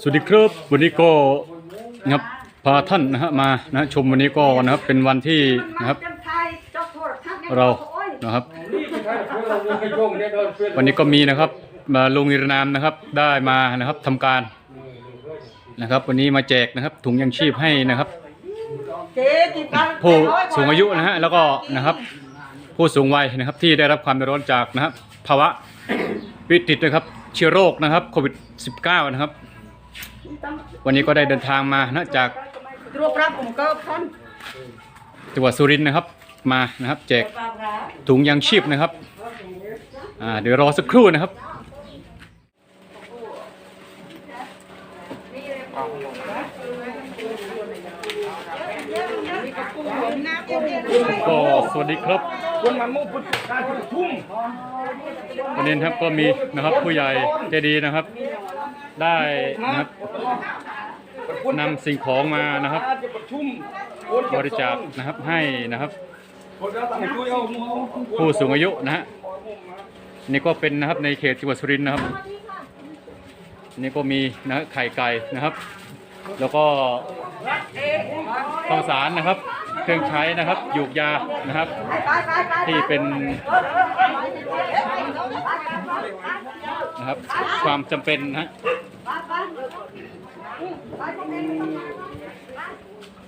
สวัสดีครับวันนี้ก็นะครับพาท่านนะฮะมานะชมวันนี้ก็นะครับเป็นวันที่นะครับ เรานะครับ วันนี้ก็มีนะครับมาลงนิรนามนะครับได้มานะครับทำการนะครับ วันนี้มาแจกนะครับ ถุงยังชีพให้นะครับผู้สูงอายุนะฮะแล้วก็นะครับผู้สูงวัยนะครับที่ได้รับความเดือดร้อนจากนะครับภาวะวิกฤตนะครับเชื้อโรคนะครับโควิด -19 นะครับ วันนี้ก็ได้เดินทางมานะจากรวบรัดผมก็พ้นจังหวัดสุรินทร์นะครับมานะครับแจกถุงยางชีพนะครับอ่าเดี๋ยวรอสักครู่นะครับก็สวัสดีครับ วันนี้นะครับก็มีนะครับผู้ใหญ่ใจดีนะครับ ได้นะครับนำสิ่งของมานะครับ บริจาคนะครับให้นะครับ ผู้สูงอายุนะฮะนี่ก็เป็นนะครับในเขตจังหวัดสุรินทร์นะครับ นี่ก็มีนะไข่ไก่นะครับ แล้วก็ข้าวสารนะครับ เครื่องใช้นะครับหยูกยานะครับ ที่เป็นนะครับ ความจำเป็นนะฮะ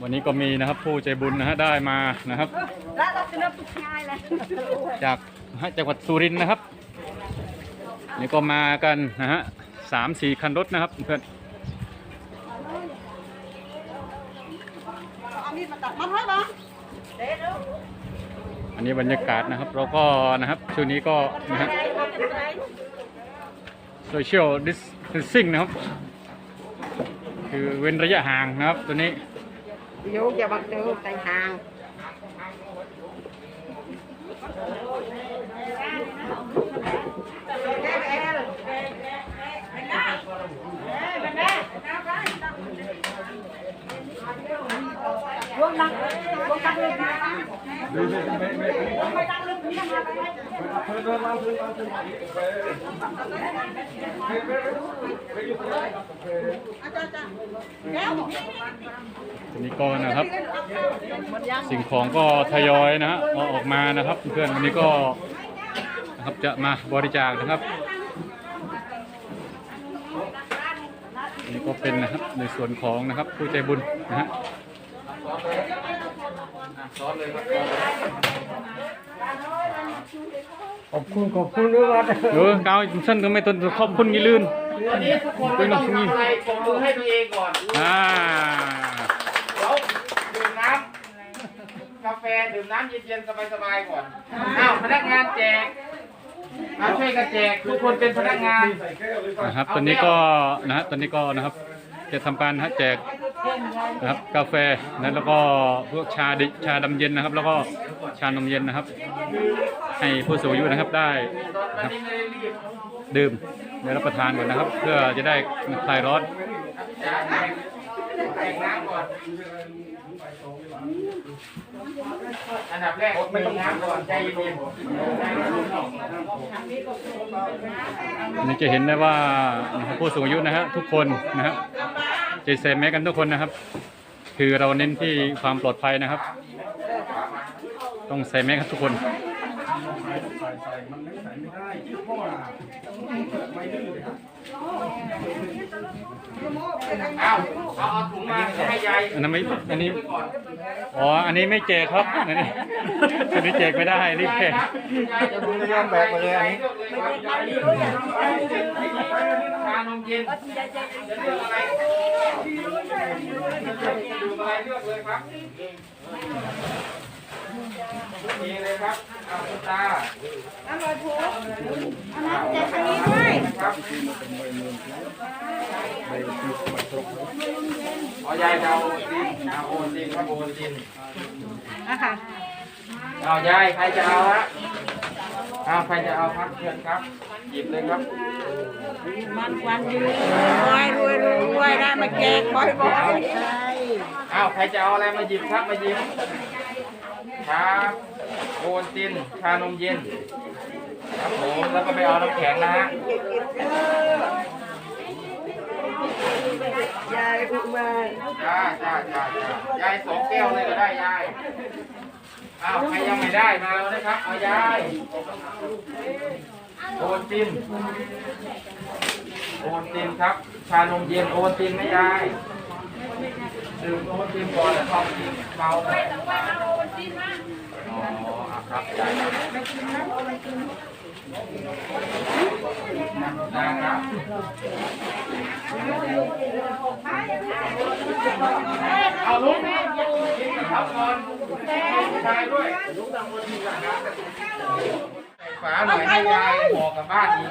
วันนี้ก็มีนะครับผู้ใจบุญนะฮะได้มานะครับจากจังหวัดสุรินทร์นะครับนี่ก็มากันนะฮะสามสี่คันรถนะครับเพื่อนเอามีดมาตัดมันให้บ้าเด็ด อันนี้บรรยากาศนะครับ เราก็นะครับช่วงนี้ก็นะฮะโซเชียลดิสเทนซิ่งนะครับ คือเว้นระยะห่างนะครับ ตัวนี้โยกอย่าบังเจอใจห่าง ตัวนี้ก็นะครับ สิ่งของก็ทยอยนะฮะเอาออกมานะครับ เพื่อนวันนี้ก็นะครับจะมาบริจาคนะครับอันนี่ก็ เป็นนะครับในส่วนของนะครับผู้ใจบุญนะฮะขอบคุณขอบคุณด้วยว่าเออกาวสั้นก็ไม่ต้นขอบคุณมีลื่นวันนี้ทุกคนไม่ต้องทำอะไรปรบมือให้ตัวเองก่อนอ่าเดี๋ยวดื่มน้ำกาแฟดื่มน้ำเย็นๆสบายๆก่อนอ้าวพนักงานแจก มาช่วยกันแจกทุกคนเป็นพนักงานนะครับ ตอนนี้ก็นะฮะตอนนี้ก็นะครับจะทำการนะฮะแจกนะครับกาแฟนะแล้วก็พวกชาดิชาดำเย็นนะครับ แล้วก็ชานมเย็นนะครับ ให้ผู้สูงอายุนะครับได้นนี้ไม่ได้รีบดื่มได้รับประทานก่อนนะครับ เพื่อจะได้คลายร้อนแจกน้ำก่อน อันดับแรกไม่ต้องน้ำก่อนใจเย็นๆนอันนี้จะเห็นได้ว่านะครับผู้สูงอายุนะฮะทุกคนนะครับใจเซมแม้กันทุกคนนะครับ คือเราเน้นที่ความปลอดภัยนะครับ ต้องใส่แมสครับทุกคน ๆอ้าวเอาเอาถุงมาให้ยายอันนั้นไม่อันนี้อ๋อ อันนี้ไม่แจกครับอันนี้อันนี้แจกไม่ได้รีบแจกยายจะดูยอมแบกมาเลยอันนี้ชานมเย็นจะเลือกอะไรดื่มอะไรเลือกเลยครับ นี่เลยครับเอาคุณตาน้ำลอยพูอันนั้นจะทางนี้ด้วยครับอ๋อยายจะเอาดินเอาโอนดินครับโอนดินนะคะเอายายใครจะเอาฮะเอาใครจะเอาครับเชิญครับ หยิบเลยครับ มันวันยืนรวยรวยรวยรวยได้มาแจกบ่อยบ่อยเอาใครจะเอาอะไรมาหยิบครับมาหยิบ ครับโอนติน ชานมเย็น ครับผมแล้วก็ไปเอาน้ำแข็งนะฮะอุมาจ้าจ้าจ้าจ้ายายสองแก้วเลยก็ได้ยาย อ้าวใครยังไม่ได้มาแล้วนะครับเอายายโอนติน โอนตินครับ ชานมเย็นโอนตินไหมยายดื่มโอนตินก่อนแล้วเข้ากินเมาหน่ อยอ๋ออะครับยายนะครับเอาลุกกินกับเขาก่อนชายด้วยฝาหน่อยให้ยายห่อกลับบ้านอีก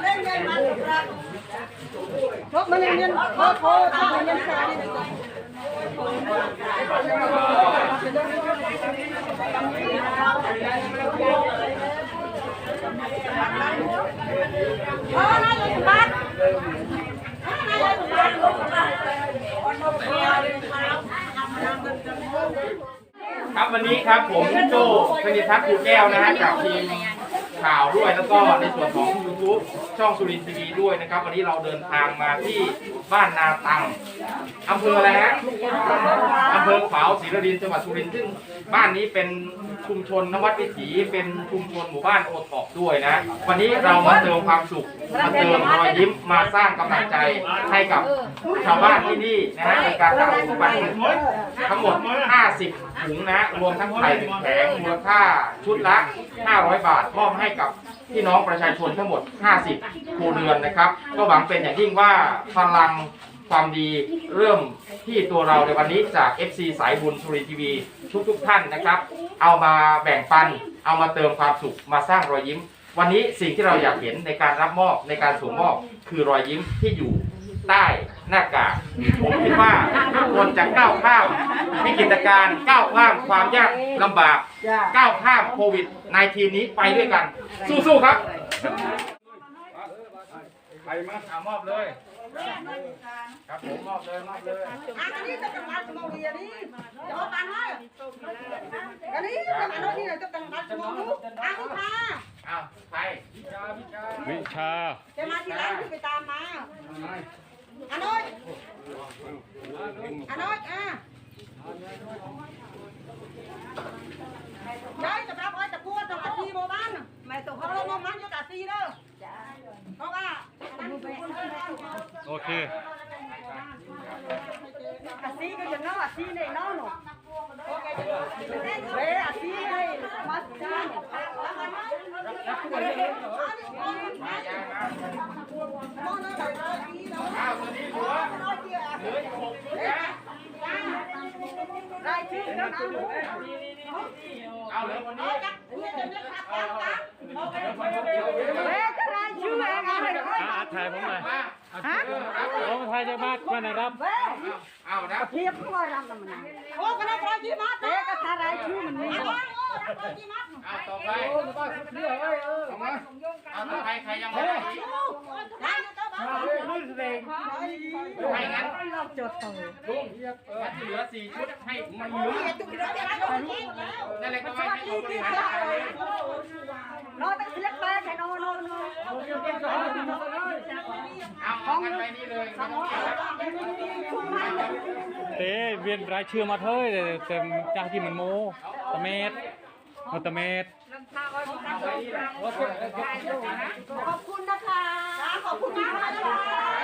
เพราะมันยังยังเพราะโพทำมันยังใส่ครับวันนี้ครับผมโจพณิทักษ์ภูแก้วนะฮะจากทีม ข่าวด้วยแล้วก็ในส่วนของ YouTube ช่องสุรินทร์ทีวีด้วยนะครับ วันนี้เราเดินทางมาที่บ้านนาตังอำเภออะไรฮะอำเภอขวาวศรีนครินทร์จังหวัดสุรินทร์ซึ่งบ้านนี้เป็นชุมชนนวัดวิถีเป็นชุมชนหมู่บ้านโอทอกด้วยนะ วันนี้เรามาเติมความสุขมาเติมรอยยิ้มมาสร้างกำลังใจให้กับชาวบ้านที่นี่นะฮะในการทำถุงปันทั้งหมด 50ถุงนะรวมทั้งไข่หนึ่งแผงมูลค่าชุดละ 500 บาทมอบให้กับพี่น้องประชาชนทั้งหมด 50ครัวเรือนนะครับ ก็หวังเป็นอย่างยิ่งว่าพลังความดีเริ่มที่ตัวเราในวันนี้จาก FC สายบุญสุริทีวีทุกๆท่านนะครับ เอามาแบ่งปัน เอามาเติมความสุขมาสร้างรอยยิ้ม วันนี้สิ่งที่เราอยากเห็นในการรับมอบในการส่งมอบคือรอยยิ้มที่อยู่ใต้หน้ากากผมคิดว่าทุกคนจะก้าวข้าม วิกฤตการณ์ก้าวข้ามความยากลำบากก้าวข้ามโควิด -19 นี้ไปด้วยกัน สู้ๆครับใครมาเอามอบเลยครับผมมอบเลยมอบเลยอันนี้จะตั้งร้านสมองเรียนี่จะเอาปานให้อันนี้จะมาโน่นนี่จะตั้งร้านสมองลูกอันนี้ค่ะอ้าวใครวิชาจะมาที่ร้านที่ไปตามมาอันนู้นอันนู้นอะ ยายจะรับไว้จะพูดจะกะซีโมบ้านไม่ต้องเขาลงมันจะกะซีเด้อเพราะว่าโอเคกะซีก็จะน้อซีในน้อหนูเว้ยซีในมาซีมายายมาอ้าวตัวนี้เหลือเหลืออีกหกชุดนะ ได้ชื่อแล้วนะ เอาเหลือวันนี้เว้ยจะได้ชื่อเองอะไรอะถ่ายผมหน่อยมาฮะผมถ่ายจะมากมาหน่อยครับเว้ยเอานะเทียบเข้ารำกันมันโอ้ก็ได้ร้อยยี่มัดเด็กก็ถ้าได้ชื่อมันนี่เอาต่อไปเอามาเอาต่อไปใครยังไม่ได้ อีกให้งั้นจดต่อลุงงั้นเหลือสี่ชุดให้มันเหลือนั่นแหละก็ไว้ให้เขาบริหารรองต้องเสียไปแค่นองน้องน้องเอาเอากันไปนี่เลยเต้เวียนรายชื่อมาเท่ยเต็มจ้าที่มันโมตะเม็ดเอาตะเม็ดขอบคุณนะคะ ขอบคุณมากเลย